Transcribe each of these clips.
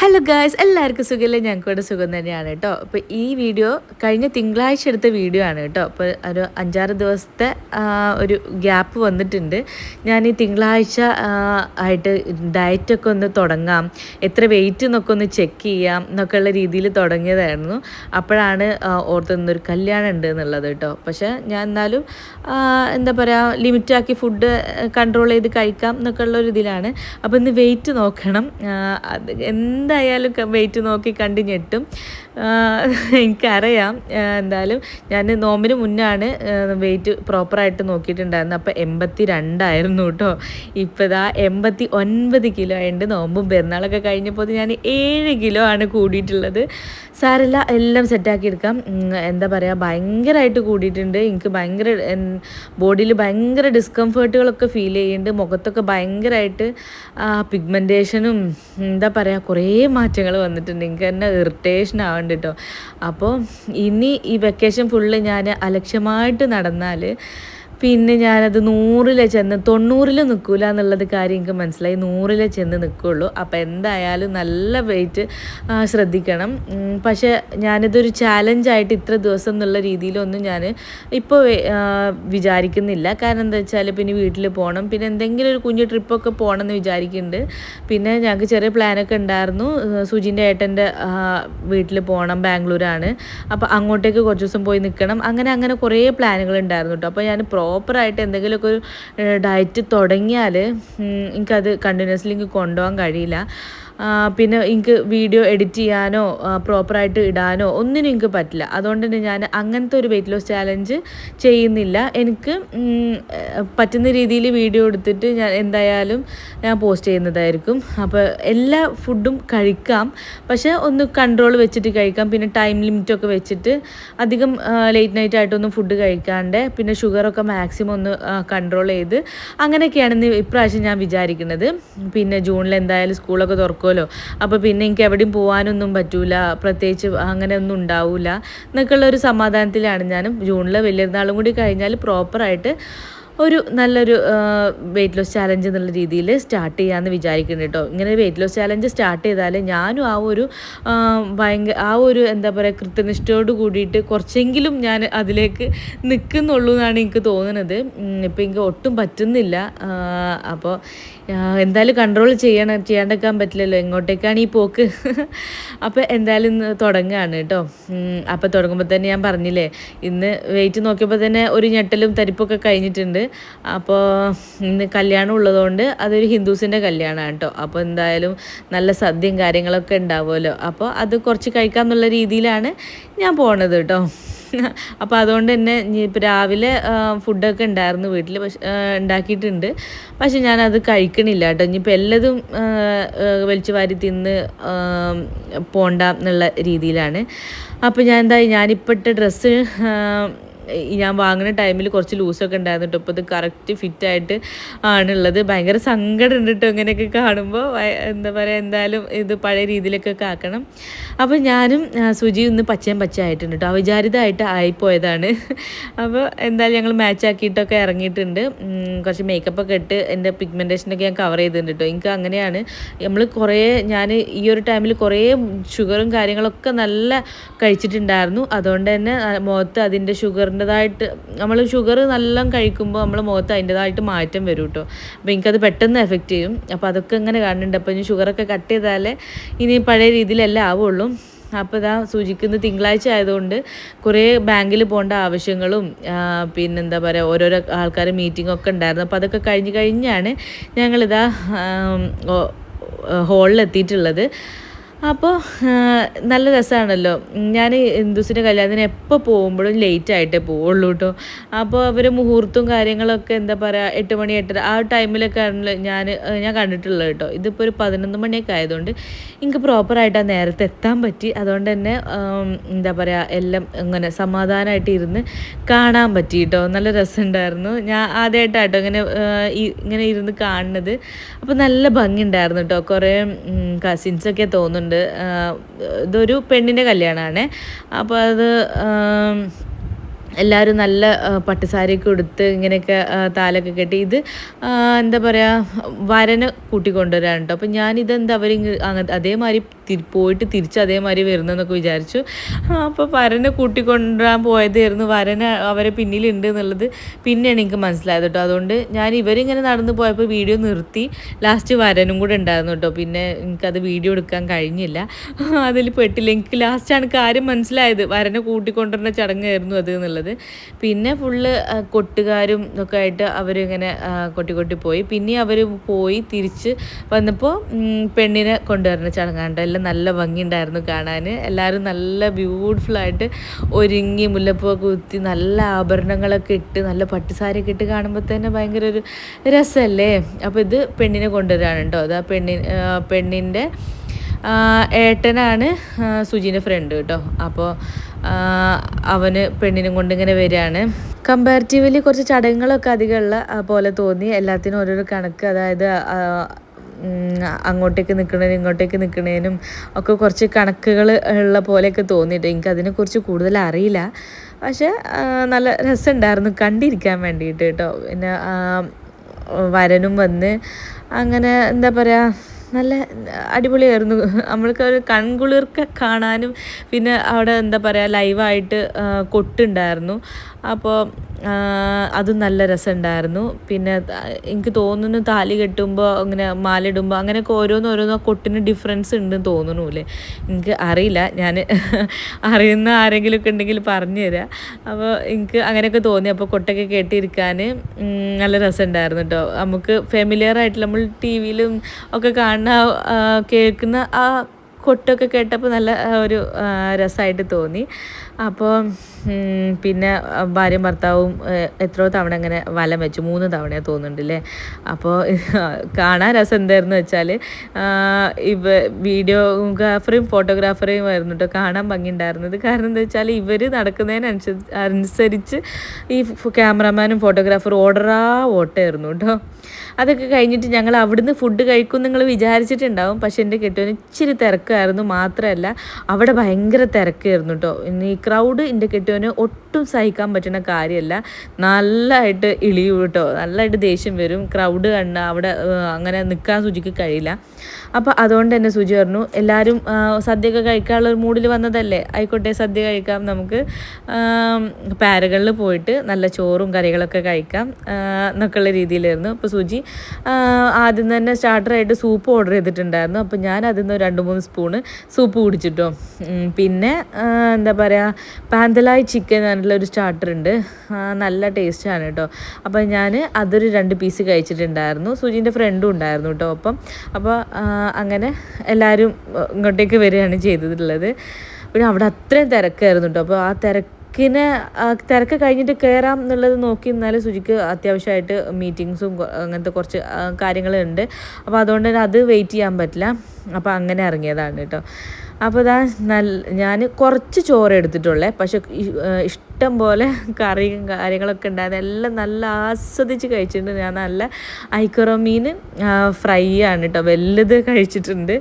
Hello guys എല്ലാവർക്കും സുഖമില്ല ഞങ്ങൾക്കൂടെ സുഖം തന്നെയാണ് കേട്ടോ. അപ്പോൾ ഈ വീഡിയോ കഴിഞ്ഞ തിങ്കളാഴ്ച എടുത്ത വീഡിയോ ആണ് കേട്ടോ. അപ്പോൾ ഒരു അഞ്ചാറ് ദിവസത്തെ ഒരു ഗ്യാപ്പ് വന്നിട്ടുണ്ട്. ഞാൻ ഈ തിങ്കളാഴ്ച ആയിട്ട് ഡയറ്റൊക്കെ ഒന്ന് തുടങ്ങാം. എത്ര വെയിറ്റ് എന്നൊക്കെ ഒന്ന് ചെക്ക് ചെയ്യാം. എന്നൊക്കെയുള്ള രീതിയിൽ തുടങ്ങിയതായിരുന്നു. അപ്പോഴാണ് ഓർത്തുനിന്നൊരു കല്യാണം ഉണ്ട് എന്നുള്ളത് കേട്ടോ. പക്ഷേ ഞാൻ എന്നാലും എന്താ പറയുക ലിമിറ്റാക്കി ഫുഡ് കൺട്രോൾ ചെയ്ത് കഴിക്കാം എന്നൊക്കെ ഉള്ള ഒരു ഇതിലാണ്. അപ്പോൾ ഇന്ന് വെയിറ്റ് നോക്കണം. അത് എന്തായാലും വെയിറ്റ് നോക്കി കണ്ട് ഞെട്ടും. എനിക്കറിയാം. എന്തായാലും ഞാൻ നോമ്പിന് മുന്നാണ് വെയിറ്റ് പ്രോപ്പറായിട്ട് നോക്കിയിട്ടുണ്ടായിരുന്നത്. അപ്പോൾ എൺപത്തി രണ്ടായിരുന്നു കേട്ടോ. ഇപ്പോൾ ഇതാ എൺപത്തി ഒൻപത് കിലോ ആയിട്ട് നോമ്പും പെരുന്നാളൊക്കെ കഴിഞ്ഞപ്പോൾ ഞാൻ ഏഴ് കിലോ ആണ് കൂടിയിട്ടുള്ളത്. സാരല്ല എല്ലാം സെറ്റാക്കി എടുക്കാം. എന്താ പറയുക ഭയങ്കരമായിട്ട് കൂടിയിട്ടുണ്ട്. എനിക്ക് ഭയങ്കര ബോഡിയിൽ ഭയങ്കര ഡിസ്കംഫേർട്ടുകളൊക്കെ ഫീൽ ചെയ്യുന്നുണ്ട് മുഖത്തൊക്കെ ഭയങ്കരമായിട്ട് പിഗ്മെന്റേഷനും എന്താ പറയുക കുറേ മാറ്റങ്ങൾ വന്നിട്ടുണ്ട്. എനിക്ക് തന്നെ ഇറിറ്റേഷൻ ആവുന്നുണ്ട് കേട്ടോ അപ്പോൾ ഇനി ഈ വെക്കേഷൻ ഫുള്ള് ഞാൻ അലക്ഷ്യമായിട്ട് നടന്നാൽ പിന്നെ ഞാനത് നൂറിലെ ചെന്ന് തൊണ്ണൂറിൽ നിൽക്കില്ല എന്നുള്ളത് കാര്യം എനിക്ക് മനസ്സിലായി. നൂറിലെ ചെന്ന് നിൽക്കുള്ളൂ. അപ്പോൾ എന്തായാലും നല്ല വെയിറ്റ് ശ്രദ്ധിക്കണം. പക്ഷേ ഞാനിതൊരു ചാലഞ്ചായിട്ട് ഇത്ര ദിവസം എന്നുള്ള രീതിയിലൊന്നും ഞാൻ ഇപ്പോൾ വിചാരിക്കുന്നില്ല. കാരണം എന്താ വെച്ചാൽ പിന്നെ വീട്ടിൽ പോകണം പിന്നെ എന്തെങ്കിലും ഒരു കുഞ്ഞു ട്രിപ്പൊക്കെ പോകണം എന്ന് വിചാരിക്കുന്നുണ്ട് പിന്നെ ഞങ്ങൾക്ക് ചെറിയ പ്ലാനൊക്കെ ഉണ്ടായിരുന്നു സുജിന്റെ ഏട്ടന്റെ വീട്ടിൽ പോകണം ബാംഗ്ലൂരാണ്. അപ്പോൾ അങ്ങോട്ടേക്ക് കുറച്ച് ദിവസം പോയി നിൽക്കണം അങ്ങനെ അങ്ങനെ കുറേ പ്ലാനുകൾ ഉണ്ടായിരുന്നു കേട്ടോ അപ്പോൾ ഞാൻ പ്രോപ്പറായിട്ട് എന്തെങ്കിലുമൊക്കെ ഒരു ഡയറ്റ് തുടങ്ങിയാൽ എനിക്കത് കണ്ടിന്യൂസ്ലി എനിക്ക് കൊണ്ടുപോകാൻ കഴിയില്ല. പിന്നെ എനിക്ക് വീഡിയോ എഡിറ്റ് ചെയ്യാനോ പ്രോപ്പറായിട്ട് ഇടാനോ ഒന്നിനും എനിക്ക് പറ്റില്ല. അതുകൊണ്ട് തന്നെ ഞാൻ അങ്ങനത്തെ ഒരു വെയിറ്റ് ലോസ് ചാലഞ്ച് ചെയ്യുന്നില്ല. എനിക്ക് പറ്റുന്ന രീതിയിൽ വീഡിയോ എടുത്തിട്ട് ഞാൻ എന്തായാലും ഞാൻ പോസ്റ്റ് ചെയ്യുന്നതായിരിക്കും. അപ്പോൾ എല്ലാ ഫുഡും കഴിക്കാം. പക്ഷേ ഒന്ന് കൺട്രോൾ വെച്ചിട്ട് കഴിക്കാം. പിന്നെ ടൈം ലിമിറ്റൊക്കെ വെച്ചിട്ട് അധികം ലേറ്റ് നൈറ്റ് ആയിട്ടൊന്നും ഫുഡ് കഴിക്കാണ്ട് പിന്നെ ഷുഗറൊക്കെ മാക്സിമം ഒന്ന് കൺട്രോൾ ചെയ്ത് അങ്ങനെയൊക്കെയാണ് ഇപ്രാവശ്യം ഞാൻ വിചാരിക്കുന്നത്. പിന്നെ ജൂണിൽ എന്തായാലും സ്കൂളൊക്കെ തുറക്കുമല്ലോ അപ്പോൾ പിന്നെ എനിക്ക് എവിടെയും പോകാനൊന്നും പറ്റൂല പ്രത്യേകിച്ച് അങ്ങനെ ഒന്നും ഉണ്ടാവില്ല എന്നൊക്കെയുള്ള ഒരു സമാധാനത്തിലാണ് ഞാനും. ജൂണിൽ വലിയൊരുന്നാളും കൂടി കഴിഞ്ഞാൽ പ്രോപ്പറായിട്ട് ഒരു നല്ലൊരു വെയിറ്റ് ലോസ് ചാലഞ്ച് എന്നുള്ള രീതിയിൽ സ്റ്റാർട്ട് ചെയ്യാമെന്ന് വിചാരിക്കുന്നുണ്ട് കേട്ടോ ഇങ്ങനെ വെയിറ്റ് ലോസ് ചാലഞ്ച് സ്റ്റാർട്ട് ചെയ്താൽ ഞാനും ആ ഒരു ഭയങ്കര ആ ഒരു എന്താ പറയുക കൃത്യനിഷ്ഠയോട് കൂടിയിട്ട് കുറച്ചെങ്കിലും ഞാൻ അതിലേക്ക് നിൽക്കുന്നുള്ളൂ എന്നാണ് എനിക്ക് തോന്നുന്നത് ഇപ്പം എനിക്ക് ഒട്ടും പറ്റുന്നില്ല. അപ്പോൾ എന്തായാലും കൺട്രോൾ ചെയ്യണം ചെയ്യാണ്ടിരിക്കാൻ പറ്റില്ലല്ലോ. എങ്ങോട്ടേക്കാണ് ഈ പോക്ക്? അപ്പോൾ എന്തായാലും തുടങ്ങുകയാണ് കേട്ടോ അപ്പോൾ തുടങ്ങുമ്പോൾ തന്നെ ഞാൻ പറഞ്ഞില്ലേ ഇന്ന് വെയിറ്റ് നോക്കിയപ്പോൾ തന്നെ ഒരു ഞെട്ടലും തരിപ്പൊക്കെ കഴിഞ്ഞിട്ടുണ്ട്. അപ്പോൾ ഇന്ന് കല്യാണം ഉള്ളതുകൊണ്ട് അതൊരു ഹിന്ദുസിന്റെ കല്യാണമാണ് കേട്ടോ. അപ്പോൾ എന്തായാലും നല്ല സദ്യയും കാര്യങ്ങളൊക്കെ ഉണ്ടാവുമല്ലോ. അപ്പോൾ അത് കുറച്ച് കഴിക്കാമെന്നുള്ള രീതിയിലാണ് ഞാൻ പോണത് കേട്ടോ. അപ്പോൾ അതുകൊണ്ട് തന്നെ ഇപ്പോൾ രാവിലെ ഫുഡൊക്കെ ഉണ്ടായിരുന്നു വീട്ടിൽ പക്ഷെ ഉണ്ടാക്കിയിട്ടുണ്ട്. പക്ഷെ ഞാനത് കഴിക്കണില്ല കേട്ടോ. ഇനിയിപ്പോൾ എല്ലതും വലിച്ചു വാരി തിന്ന് പോണ്ട എന്നുള്ള രീതിയിലാണ്. അപ്പോൾ ഞാൻ എന്താ ഞാനിപ്പോൾ ഇട്ട ഡ്രസ്സ് ഞാൻ വാങ്ങുന്ന ടൈമിൽ കുറച്ച് ലൂസൊക്കെ ഉണ്ടായിരുന്നു കേട്ടോ. ഇപ്പോൾ ഇത് കറക്റ്റ് ഫിറ്റായിട്ട് ആണുള്ളത്. ഭയങ്കര സങ്കടം ഉണ്ട് കേട്ടോ ഇങ്ങനെയൊക്കെ കാണുമ്പോൾ എന്താ പറയുക എന്തായാലും ഇത് പഴയ രീതിയിലൊക്കെ ആക്കണം. അപ്പോൾ ഞാനും സുജി ഇന്ന് പച്ചയും പച്ച ആയിട്ടുണ്ട് കേട്ടോ. അവിചാരിതമായിട്ട് ആയിപ്പോയതാണ്. അപ്പോൾ എന്തായാലും ഞങ്ങൾ മാച്ച് ആക്കിയിട്ടൊക്കെ ഇറങ്ങിയിട്ടുണ്ട്. കുറച്ച് മേക്കപ്പ് ഒക്കെ ഇട്ട് എന്റെ പിഗ്മെന്റേഷനൊക്കെ ഞാൻ കവർ ചെയ്തിട്ടുണ്ട് കേട്ടോ. എനിക്ക് അങ്ങനെയാണ്. നമ്മൾ കുറേ ഞാൻ ഈ ഒരു ടൈമിൽ കുറേ ഷുഗറും കാര്യങ്ങളൊക്കെ നല്ല കഴിച്ചിട്ടുണ്ടായിരുന്നു. അതുകൊണ്ട് തന്നെ മുഖത്ത് അതിന്റെ ഷുഗറിന്റെതായിട്ട് നമ്മൾ ഷുഗർ നല്ല കഴിക്കുമ്പോൾ നമ്മൾ മുഖത്ത് അതിന്റെതായിട്ട് മാറ്റം വരും കേട്ടോ അപ്പോൾ എനിക്കത് പെട്ടെന്ന് എഫക്റ്റ് ചെയ്യും. അപ്പോൾ അതൊക്കെ ഇങ്ങനെ കാണുന്നുണ്ട്. അപ്പോൾ ഇനി ഷുഗറൊക്കെ കട്ട് ചെയ്താലേ ഇനി പഴയ രീതിയിലല്ലേ ആവുള്ളൂ. അപ്പോൾ ഇതാ സൂചിക്കുന്നത് തിങ്കളാഴ്ച ആയതുകൊണ്ട് കുറേ ബാങ്കിൽ പോകേണ്ട ആവശ്യങ്ങളും പിന്നെന്താ പറയുക ഓരോരോ ആൾക്കാർ മീറ്റിംഗ് ഒക്കെ ഉണ്ടായിരുന്നു. അപ്പോൾ അതൊക്കെ കഴിഞ്ഞ് കഴിഞ്ഞാണ് ഞങ്ങളിതാ ഹോളിൽ എത്തിയിട്ടുള്ളത് അപ്പോൾ നല്ല രസമാണല്ലോ ഞാൻ ഹിന്ദുസിന്റെ കല്യാണത്തിന് എപ്പോൾ പോകുമ്പോഴും ലേറ്റ് ആയിട്ടേ പോവുള്ളൂ കേട്ടോ അപ്പോൾ അവർ മുഹൂർത്തവും കാര്യങ്ങളൊക്കെ എന്താ പറയുക എട്ട് മണി എട്ടര ആ ടൈമിലൊക്കെ ആണല്ലോ ഞാൻ ഞാൻ കണ്ടിട്ടുള്ളത് കേട്ടോ ഇതിപ്പോൾ ഒരു പതിനൊന്ന് മണിയൊക്കെ ആയതുകൊണ്ട് എനിക്ക് പ്രോപ്പറായിട്ട് ആ നേരത്തെ എത്താൻ പറ്റി. അതുകൊണ്ട് തന്നെ എന്താ പറയുക എല്ലാം ഇങ്ങനെ സമാധാനമായിട്ട് ഇരുന്ന് കാണാൻ പറ്റി കേട്ടോ നല്ല രസമുണ്ടായിരുന്നു. ഞാൻ ആദ്യമായിട്ടാട്ടോ ഇങ്ങനെ ഇങ്ങനെ ഇരുന്ന് കാണുന്നത്. അപ്പോൾ നല്ല ഭംഗി ഉണ്ടായിരുന്നു കേട്ടോ കുറേ കസിൻസൊക്കെ തോന്നുന്നുണ്ട്. ഇതൊരു പെണ്ണിന്റെ കല്യാണമാണ്. അപ്പോൾ അത് എല്ലാവരും നല്ല പട്ടുസാരിയൊക്കെ ഉടുത്ത് ഇങ്ങനെയൊക്കെ താലൊക്കെ കെട്ടി ഇത് എന്താ പറയുക വരന് കൂട്ടിക്കൊണ്ടുവരാൻ കേട്ടോ അപ്പം ഞാനിതെന്താ അവർ അതേമാതിരി പോയിട്ട് തിരിച്ച് അതേമാതിരി വരുന്നെന്നൊക്കെ വിചാരിച്ചു. അപ്പോൾ വരനെ കൂട്ടിക്കൊണ്ടുവരാൻ പോയതായിരുന്നു. വരന് അവരെ പിന്നിലുണ്ട് എന്നുള്ളത് പിന്നെയാണ് എനിക്ക് മനസ്സിലായത് കേട്ടോ. അതുകൊണ്ട് ഞാൻ ഇവരിങ്ങനെ നടന്നു പോയപ്പോൾ വീഡിയോ നിർത്തി. ലാസ്റ്റ് വരനും കൂടെ ഉണ്ടായിരുന്നു കേട്ടോ. പിന്നെ എനിക്കത് വീഡിയോ എടുക്കാൻ കഴിഞ്ഞില്ല. അതിൽ പെട്ടില്ല എനിക്ക് ലാസ്റ്റാണ് കാര്യം മനസ്സിലായത്. വരനെ കൂട്ടിക്കൊണ്ടുവരുന്ന ചടങ്ങായിരുന്നു അത് എന്നുള്ളത്. പിന്നെ ഫുള്ള് കൊട്ടുകാരും ഒക്കെ ആയിട്ട് അവരിങ്ങനെ കൊട്ടി കൊട്ടി പോയി. പിന്നെ അവർ പോയി തിരിച്ച് വന്നപ്പോൾ പെണ്ണിനെ കൊണ്ടുവരുന്ന ചടങ്ങാണ്ട് എല്ലാം നല്ല ഭംഗിയുണ്ടായിരുന്നു കാണാൻ എല്ലാവരും നല്ല ബ്യൂട്ടിഫുൾ ആയിട്ട് ഒരുങ്ങി മുല്ലപ്പൂ കുത്തി നല്ല ആഭരണങ്ങളൊക്കെ ഇട്ട് നല്ല പട്ടുസാരിയൊക്കെ ഇട്ട് കാണുമ്പോൾ തന്നെ ഭയങ്കര ഒരു രസമല്ലേ അപ്പോൾ ഇത് പെണ്ണിനെ കൊണ്ടുവരാണ് കേട്ടോ. അത് ആ പെണ്ണി പെണ്ണിന്റെ ഏട്ടനാണ് സുജീന്റെ ഫ്രണ്ട് കേട്ടോ അപ്പോൾ അവന് പെണ്ണിനും കൊണ്ട് ഇങ്ങനെ വരികയാണ്. കമ്പാരിറ്റീവ്ലി കുറച്ച് ചടങ്ങുകളൊക്കെ അധികമുള്ള പോലെ തോന്നി. എല്ലാത്തിനും ഓരോരോ കണക്ക് അതായത് അങ്ങോട്ടേക്ക് നിൽക്കുന്നതിനും ഇങ്ങോട്ടേക്ക് നിൽക്കുന്നതിനും ഒക്കെ കുറച്ച് കണക്കുകൾ ഉള്ള പോലെയൊക്കെ തോന്നിയിട്ട് എനിക്ക് അതിനെക്കുറിച്ച് കൂടുതൽ അറിയില്ല. പക്ഷേ നല്ല രസമുണ്ടായിരുന്നു കണ്ടിരിക്കാൻ വേണ്ടിയിട്ട് കേട്ടോ പിന്നെ വരനും വന്ന് അങ്ങനെ എന്താ പറയുക നല്ല അടിപൊളിയായിരുന്നു. നമ്മൾക്ക് ഒരു കൺകുളിർക്ക കാണാനും പിന്നെ അവിടെ എന്താ പറയുക ലൈവായിട്ട് കൊട്ടുണ്ടായിരുന്നു. അപ്പോൾ അത് നല്ല രസമുണ്ടായിരുന്നു പിന്നെ എനിക്ക് തോന്നുന്നു താലി കെട്ടുമ്പോൾ അങ്ങനെ മാലിടുമ്പോൾ അങ്ങനെയൊക്കെ ഓരോന്ന് ഓരോന്ന് കൊട്ടിന് ഡിഫറൻസ് ഉണ്ടെന്ന് തോന്നുന്നു അല്ലേ? എനിക്ക് അറിയില്ല. ഞാൻ അറിയുന്ന ആരെങ്കിലും ഒക്കെ ഉണ്ടെങ്കിൽ പറഞ്ഞു തരാം അപ്പോൾ എനിക്ക് അങ്ങനെയൊക്കെ തോന്നി. അപ്പോൾ കൊട്ടൊക്കെ കേട്ടിരിക്കാൻ നല്ല രസമുണ്ടായിരുന്നു കേട്ടോ നമുക്ക് ഫെമിലിയർ ആയിട്ട് നമ്മൾ ടി വിയിലും ഒക്കെ കാണുന്ന കേൾക്കുന്ന ആ കൊട്ടൊക്കെ കേട്ടപ്പോൾ നല്ല ഒരു രസമായിട്ട് തോന്നി. അപ്പോൾ പിന്നെ ഭാര്യയും ഭർത്താവും എത്രയോ തവണ ഇങ്ങനെ വലം വെച്ചു. മൂന്ന് തവണ തോന്നുന്നുണ്ട് അല്ലേ അപ്പോൾ കാണാൻ രസം എന്തായിരുന്നു വെച്ചാൽ ഇവ വീഡിയോഗ്രാഫറും ഫോട്ടോഗ്രാഫറേയും ആയിരുന്നു കേട്ടോ കാണാൻ ഭംഗിയുണ്ടായിരുന്നത്. കാരണം എന്താ വെച്ചാൽ ഇവർ നടക്കുന്നതിനനുസരിച്ച് അനുസരിച്ച് ഈ ക്യാമറമാനും ഫോട്ടോഗ്രാഫറും ഓർഡറാ ഓട്ടമായിരുന്നു കേട്ടോ. അതൊക്കെ കഴിഞ്ഞിട്ട് ഞങ്ങൾ അവിടുന്ന് ഫുഡ് കഴിക്കും നിങ്ങൾ വിചാരിച്ചിട്ടുണ്ടാവും. പക്ഷെ എന്റെ കെട്ടുവിന് ഇച്ചിരി തിരക്കായിരുന്നു. മാത്രമല്ല അവിടെ ഭയങ്കര തിരക്കായിരുന്നു കേട്ടോ. ഇനി ക്രൗഡ് എന്റെ കെട്ടുവിന് ഒട്ടും സഹിക്കാൻ പറ്റുന്ന കാര്യമല്ല. നല്ലതായിട്ട് ഇളിയും കേട്ടോ. നല്ലതായിട്ട് ദേഷ്യം വരും. ക്രൗഡ് കണ്ട അവിടെ അങ്ങനെ നിൽക്കാൻ സുജിക്ക് കഴിയില്ല. അപ്പോൾ അതുകൊണ്ട് തന്നെ സുജി പറഞ്ഞു എല്ലാവരും സദ്യ സദ്യയൊക്കെ കഴിക്കാനുള്ള ഒരു മൂഡിൽ വന്നതല്ലേ? ആയിക്കോട്ടെ സദ്യ കഴിക്കാം നമുക്ക്. പാരകളിൽ പോയിട്ട് നല്ല ചോറും കറികളൊക്കെ കഴിക്കാം എന്നൊക്കെയുള്ള രീതിയിലായിരുന്നു. അപ്പോൾ ആ, ആദ്യം തന്നെ സ്റ്റാർട്ടറായിട്ട് സൂപ്പ് ഓർഡർ ചെയ്തിട്ടുണ്ടായിരുന്നു. അപ്പോൾ ഞാൻ അതിൽ നിന്ന് രണ്ട് മൂന്ന് സ്പൂണ് സൂപ്പ് കുടിച്ചിട്ടോ. പിന്നെ എന്താ പറയുക പാന്തലായി ചിക്കൻ ഒരു സ്റ്റാർട്ടർ ഉണ്ട്. നല്ല ടേസ്റ്റാണ് കേട്ടോ. അപ്പോൾ ഞാൻ അതൊരു രണ്ട് പീസ് കഴിച്ചിട്ടുണ്ടായിരുന്നു. സുജീന്റെ ഫ്രണ്ടും ഉണ്ടായിരുന്നു കേട്ടോ അപ്പം അപ്പോൾ അങ്ങനെ എല്ലാവരും ഇങ്ങോട്ടേക്ക് വരികയാണ് ചെയ്തിട്ടുള്ളത്. പിന്നെ അവിടെ അത്രയും തിരക്കായിരുന്നു കേട്ടോ. അപ്പോൾ ആ തിരക്കിനെ ആ തിരക്ക് കഴിഞ്ഞിട്ട് കയറാം എന്നുള്ളത് നോക്കി നിന്നാലും സുജിക്ക് അത്യാവശ്യമായിട്ട് മീറ്റിങ്സും അങ്ങനത്തെ കുറച്ച് കാര്യങ്ങളുണ്ട്. അപ്പോൾ അതുകൊണ്ട് തന്നെ അത് വെയിറ്റ് ചെയ്യാൻ പറ്റില്ല. അപ്പോൾ അങ്ങനെ ഇറങ്ങിയതാണ് കേട്ടോ. അപ്പോൾ ഇതാ നല്ല ഞാൻ കുറച്ച് ചോറ് എടുത്തിട്ടുള്ളേ. പക്ഷെ ഇഷ്ടം പോലെ കറിയും കാര്യങ്ങളൊക്കെ ഉണ്ടായിരുന്നു. എല്ലാം നല്ല ആസ്വദിച്ച് കഴിച്ചിട്ടുണ്ട്. ഞാൻ നല്ല ഐക്കുറ മീൻ ഫ്രൈ ആണ് കേട്ടോ വലുത് കഴിച്ചിട്ടുണ്ട്.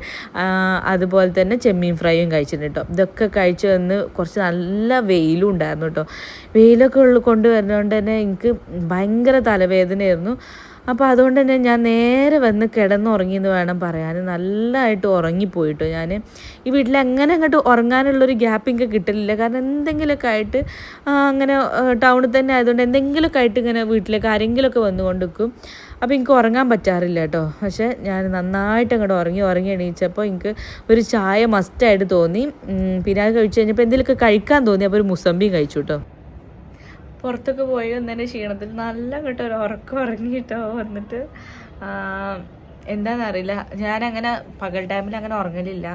അതുപോലെ തന്നെ ചെമ്മീൻ ഫ്രൈയും കഴിച്ചിട്ടുണ്ട് കേട്ടോ ഇതൊക്കെ കഴിച്ച് വന്ന് കുറച്ച് നല്ല വെയിലും ഉണ്ടായിരുന്നു കേട്ടോ വെയിലൊക്കെ ഉള്ള കൊണ്ടുവരുന്നതുകൊണ്ട് തന്നെ എനിക്ക് ഭയങ്കര തലവേദനയായിരുന്നു. അപ്പോൾ അതുകൊണ്ട് തന്നെ ഞാൻ നേരെ വന്ന് കിടന്നുറങ്ങിയെന്ന് വേണം പറയാൻ. നല്ലതായിട്ട് ഉറങ്ങിപ്പോയിട്ടോ ഞാൻ ഈ വീട്ടിൽ അങ്ങനെ അങ്ങോട്ട് ഉറങ്ങാനുള്ളൊരു ഗ്യാപ്പ് എനിക്ക് കിട്ടലില്ല. കാരണം എന്തെങ്കിലുമൊക്കെ ആയിട്ട് അങ്ങനെ ടൗണിൽ തന്നെ ആയതുകൊണ്ട് എന്തെങ്കിലുമൊക്കെ ആയിട്ട് ഇങ്ങനെ വീട്ടിലേക്ക് ആരെങ്കിലുമൊക്കെ വന്നുകൊണ്ടിരിക്കും. അപ്പോൾ എനിക്ക് ഉറങ്ങാൻ പറ്റാറില്ല കേട്ടോ. പക്ഷേ ഞാൻ നന്നായിട്ട് അങ്ങോട്ട് ഉറങ്ങി ഉറങ്ങി എണീച്ചപ്പോൾ എനിക്ക് ഒരു ചായ മസ്റ്റായിട്ട് തോന്നി. പിന്നെ അത് കഴിച്ച് കഴിഞ്ഞപ്പോൾ എന്തെങ്കിലുമൊക്കെ കഴിക്കാൻ തോന്നി. അപ്പോൾ ഒരു മുസമ്പിയും കഴിച്ചു കേട്ടോ. പുറത്തൊക്കെ പോയി വന്നതിന്റെ ക്ഷീണത്തിൽ നല്ല കേട്ടോ ഒരു ഉറക്കം ഉറങ്ങിയിട്ടോ വന്നിട്ട്. എന്താണെന്നറിയില്ല ഞാനങ്ങനെ പകൽ ടൈമിൽ അങ്ങനെ ഉറങ്ങലില്ല.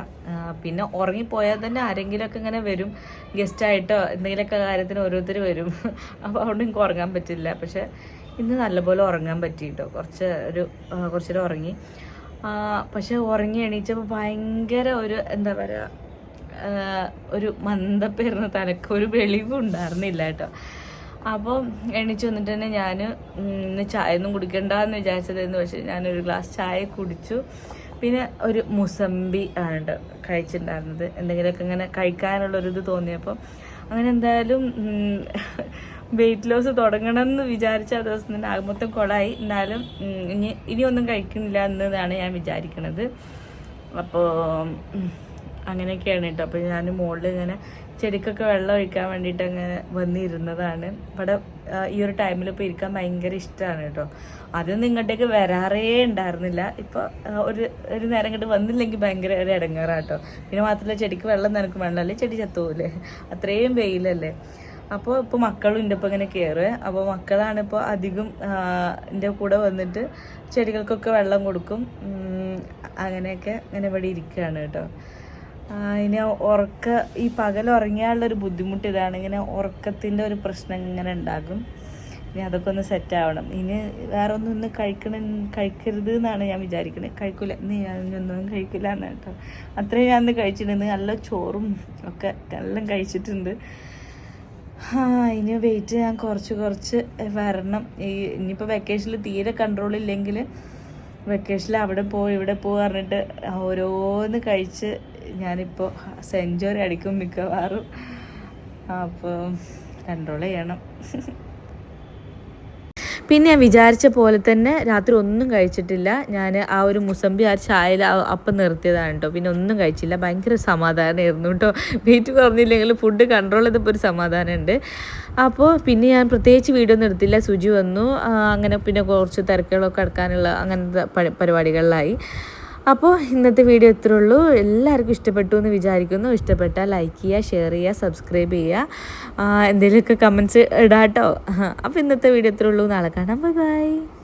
പിന്നെ ഉറങ്ങിപ്പോയാൽ തന്നെ ആരെങ്കിലുമൊക്കെ ഇങ്ങനെ വരും. ഗസ്റ്റായിട്ടോ എന്തെങ്കിലുമൊക്കെ കാര്യത്തിന് ഓരോരുത്തർ വരും. അപ്പോൾ അതുകൊണ്ട് എനിക്ക് ഉറങ്ങാൻ പറ്റില്ല. പക്ഷേ ഇന്ന് നല്ലപോലെ ഉറങ്ങാൻ പറ്റി കേട്ടോ കുറച്ച് ഒരു കുറച്ചു നേരം ഉറങ്ങി. പക്ഷെ ഉറങ്ങി എണീച്ചപ്പോൾ ഭയങ്കര ഒരു എന്താ പറയുക ഒരു മന്ദപ്പേരുന്ന തലക്ക് ഒരു വെളിവും ഉണ്ടായിരുന്നില്ല കേട്ടോ. അപ്പോൾ എണീച്ച് വന്നിട്ട് തന്നെ ഞാൻ ഇന്ന് ചായ ഒന്നും കുടിക്കണ്ടെന്ന് വിചാരിച്ചതായിരുന്നു. പക്ഷേ ഞാനൊരു ഗ്ലാസ് ചായ കുടിച്ചു. പിന്നെ ഒരു മുസമ്പി ആണ് ട്ടോ കഴിച്ചിട്ടുണ്ടായിരുന്നത്. എന്തെങ്കിലുമൊക്കെ ഇങ്ങനെ കഴിക്കാനുള്ളൊരിത് തോന്നിയപ്പോൾ അങ്ങനെ എന്തായാലും വെയിറ്റ് ലോസ് തുടങ്ങണം എന്ന് വിചാരിച്ച ആ ദിവസം തന്നെ ആകെ മൊത്തം കുളമായി എന്നാലും ഇനി ഇനിയൊന്നും കഴിക്കുന്നില്ല എന്നതാണ് ഞാൻ വിചാരിക്കണത്. അപ്പോൾ അങ്ങനെയൊക്കെയാണ് കേട്ടോ. അപ്പോൾ ഞാൻ മുകളിൽ ഇങ്ങനെ ചെടിക്കൊക്കെ വെള്ളം ഒഴിക്കാൻ വേണ്ടിയിട്ട് അങ്ങനെ വന്നിരുന്നതാണ്. ഇവിടെ ഈ ഒരു ടൈമിൽ ഇപ്പോൾ ഇരിക്കാൻ ഭയങ്കര ഇഷ്ടമാണ് കേട്ടോ. അതൊന്നും ഇങ്ങോട്ടേക്ക് വരാറേ ഉണ്ടായിരുന്നില്ല. ഇപ്പോൾ ഒരു ഒരു നേരം ഇങ്ങോട്ട് വന്നില്ലെങ്കിൽ ഭയങ്കര ഒരു ഇടങ്ങേറാട്ടോ പിന്നെ മാത്രമല്ല ചെടിക്ക് വെള്ളം നനക്കും വെള്ളമല്ലേ ചെടി ചത്തുപോകില്ലേ അത്രയും വെയിലല്ലേ. അപ്പോൾ ഇപ്പോൾ മക്കളും എന്റെ ഇപ്പോൾ ഇങ്ങനെ കയറുക അപ്പോൾ മക്കളാണ് ഇപ്പോൾ അധികം എന്റെ കൂടെ വന്നിട്ട് ചെടികൾക്കൊക്കെ വെള്ളം കൊടുക്കും. അങ്ങനെയൊക്കെ ഇങ്ങനെ ഇവിടെ ഇരിക്കുകയാണ് കേട്ടോ. ഇനി ഉറക്ക ഈ പകൽ ഉറങ്ങിയാലുള്ളൊരു ബുദ്ധിമുട്ട് ഇതാണ്. ഇങ്ങനെ ഉറക്കത്തിന്റെ ഒരു പ്രശ്നം ഇങ്ങനെ ഉണ്ടാകും. ഇനി അതൊക്കെ ഒന്ന് സെറ്റ് ആവണം. ഇനി വേറെ ഒന്നും ഇന്ന് കഴിക്കണ കഴിക്കരുത് എന്നാണ് ഞാൻ വിചാരിക്കുന്നത് കഴിക്കില്ല ഇന്ന് ഒന്നും കഴിക്കില്ല എന്ന് കേട്ടോ. അത്രയും ഞാൻ ഇന്ന് കഴിച്ചിട്ടുണ്ട്. നല്ല ചോറും ഒക്കെ എല്ലാം കഴിച്ചിട്ടുണ്ട്. ആ ഇനി വെയിറ്റ് ഞാൻ കുറച്ച് കുറച്ച് വരണം. ഈ ഇനിയിപ്പോൾ വെക്കേഷനിൽ തീരെ കൺട്രോൾ ഇല്ലെങ്കിൽ വെക്കേഷനിൽ അവിടെ പോയി ഇവിടെ പോ പറഞ്ഞിട്ട് ഓരോന്ന് കഴിച്ച് ഞാനിപ്പോൾ സെഞ്ചുറി അടിക്കും മിക്കവാറും. അപ്പോൾ കൺട്രോൾ ചെയ്യണം. പിന്നെ ഞാൻ വിചാരിച്ച പോലെ തന്നെ രാത്രി ഒന്നും കഴിച്ചിട്ടില്ല. ഞാൻ ആ ഒരു മുസമ്പി ആ ചായയിൽ അപ്പം നിർത്തിയതാണ് കേട്ടോ പിന്നെ ഒന്നും കഴിച്ചില്ല. ഭയങ്കര സമാധാനമായിരുന്നു കേട്ടോ വെയിറ്റ് കുറഞ്ഞില്ലെങ്കിൽ ഫുഡ് കൺട്രോൾ ചെയ്തപ്പോൾ ഒരു സമാധാനമുണ്ട്. അപ്പോൾ പിന്നെ ഞാൻ പ്രത്യേകിച്ച് വീഡിയോ ഒന്നും എടുത്തില്ല. സുജി വന്നു. അങ്ങനെ പിന്നെ കുറച്ച് തിരക്കുകളൊക്കെ അടക്കാനുള്ള അങ്ങനത്തെ പരിപാടികളിലായി. അപ്പോൾ ഇന്നത്തെ വീഡിയോ ഇത്രേ ഉള്ളൂ. എല്ലാവർക്കും ഇഷ്ടപ്പെട്ടു എന്ന് വിചാരിക്കുന്നു. ഇഷ്ടപ്പെട്ടാൽ ലൈക്ക് ചെയ്യുക ഷെയർ ചെയ്യുക സബ്സ്ക്രൈബ് ചെയ്യുക. എന്തെങ്കിലുമൊക്കെ കമൻസ് ഇടാട്ടോ. അപ്പോൾ ഇന്നത്തെ വീഡിയോ ഇത്രേ ഉള്ളൂ. നാളെ കാണാം. Bye bye